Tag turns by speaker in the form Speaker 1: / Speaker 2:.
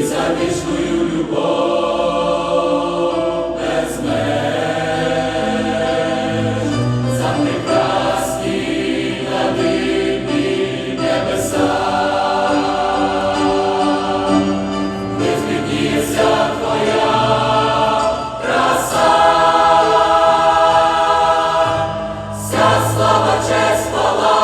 Speaker 1: і любов без меж, за прекрасні на дивні небеса, твоя краса, вся слава честь пала.